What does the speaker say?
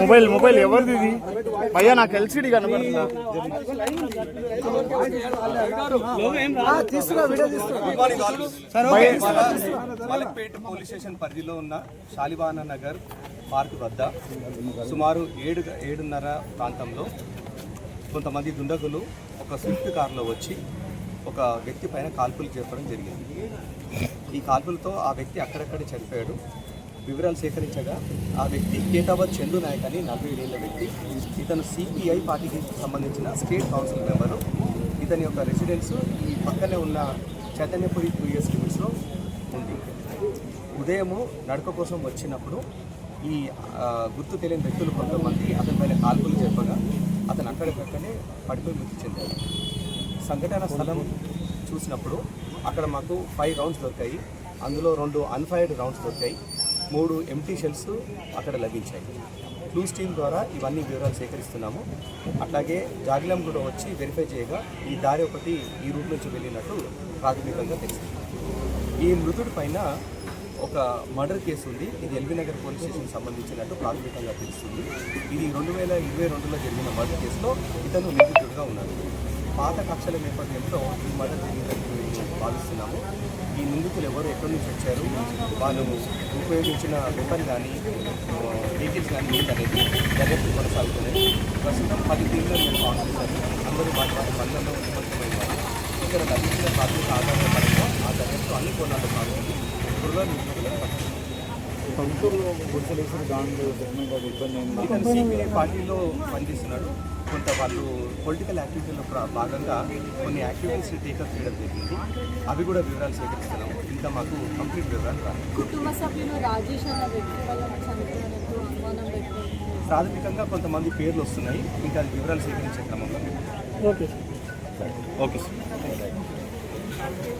Mobile mobile ఎవరిది ఇది? భయ్యా నాకు ఎల్సిడి కనబడుతుందా? పోలీస్ స్టేషన్ పరిధిలో ఉన్న శాలివాన నగర్ పార్క్ వద్ద సుమారు ఏడు ఏడున్నర ప్రాంతంలో కొంతమంది దుండగులు ఒక స్విఫ్ట్ కారులో వచ్చి ఒక వ్యక్తి పైన కాల్పులు చేపడం జరిగింది. ఈ కాల్పులతో ఆ వ్యక్తి అక్కడక్కడ చనిపోయాడు. వివరాలు సేకరించగా ఆ వ్యక్తి కేటాబాద్ చందు నాయక్ అని నలభై ఏళ్ళ వ్యక్తి. ఇతను సిపిఐ పార్టీకి సంబంధించిన స్టేట్ కౌన్సిల్ మెంబరు. ఇతని యొక్క రెసిడెన్స్ ఈ పక్కనే ఉన్న చైతన్యపురి టూ ఇయర్స్ లిమిట్స్లో ఉంది. ఉదయము నడక కోసం వచ్చినప్పుడు ఈ గుర్తు తెలియని వ్యక్తులు కొంతమంది అతని పైన కాల్పులు చెప్పగా అతను అక్కడికక్కడే పడిపోయి మృతి చెందాడు. సంఘటన స్థలం చూసినప్పుడు అక్కడ మాకు ఫైవ్ రౌండ్స్ దొరికాయి. అందులో రెండు అన్ఫైర్డ్ రౌండ్స్ దొరికాయి. మూడు ఎంటీ షెల్స్ అక్కడ లభించాయి. క్లూస్ స్టీమ్ ద్వారా ఇవన్నీ వివరాలు సేకరిస్తున్నాము. అట్లాగే జాగిలం కూడా వచ్చి వెరిఫై చేయగా ఈ దారి ఒకటి ఈ రూట్ నుంచి వెళ్ళినట్టు ప్రాథమికంగా తెలిసింది ఈ మృతుడి పైన ఒక మర్డర్ కేసు ఉంది. ఇది ఎల్బీ నగర్ పోలీస్ స్టేషన్ సంబంధించినట్టు ప్రాథమికంగా తెలుస్తుంది. ఇది రెండు వేల ఇరవై రెండులో జరిగిన మర్డర్ కేసులో ఇతను నిందితుడిగా ఉన్నాడు. పాత కక్షల నేపథ్యంలో ఈ మర్డర్ జరిగిందని మేము భావిస్తున్నాము. ఈ నిందితులు ఎవరు ఎక్కడి నుంచి వచ్చారు వాళ్ళు ఉపయోగించిన వెపన్ కానీ వెహికల్స్ కానీ ఏంటనేది దర్యాప్తు కొనసాగుతున్నాయి. ప్రస్తుతం పది టీంలో మేము చేశారు అందరూ వాటి వారి పనులలో నిమగ్నమైనారు ఇక్కడ లభించిన ప్రాథమిక ఆధారాల పరంగా ఆ దర్యాప్తు అన్ని కోణాల్లో పాల్గొని త్వరగా నిందితులను పట్టుకుంటారు. ప్రభుత్వంలో గుర్తులేసిన దాంట్లో ఇబ్బంది ఏంటి? ఇతను సిపిఐ పార్టీలో పనిచేస్తున్నాడు. కొంత వాళ్ళు పొలిటికల్ యాక్టివిటీలో భాగంగా కొన్ని యాక్టివిటీస్ టేకప్ చేయడం జరిగింది. అవి కూడా వివరాలు సేకరిస్తున్నాము. ఇంకా మాకు కంప్లీట్ వివరాలు ప్రాథమికంగా కొంతమంది పేర్లు వస్తున్నాయి. ఇంకా అది వివరాలు సేకరించే క్రమంలో ఓకే సార్.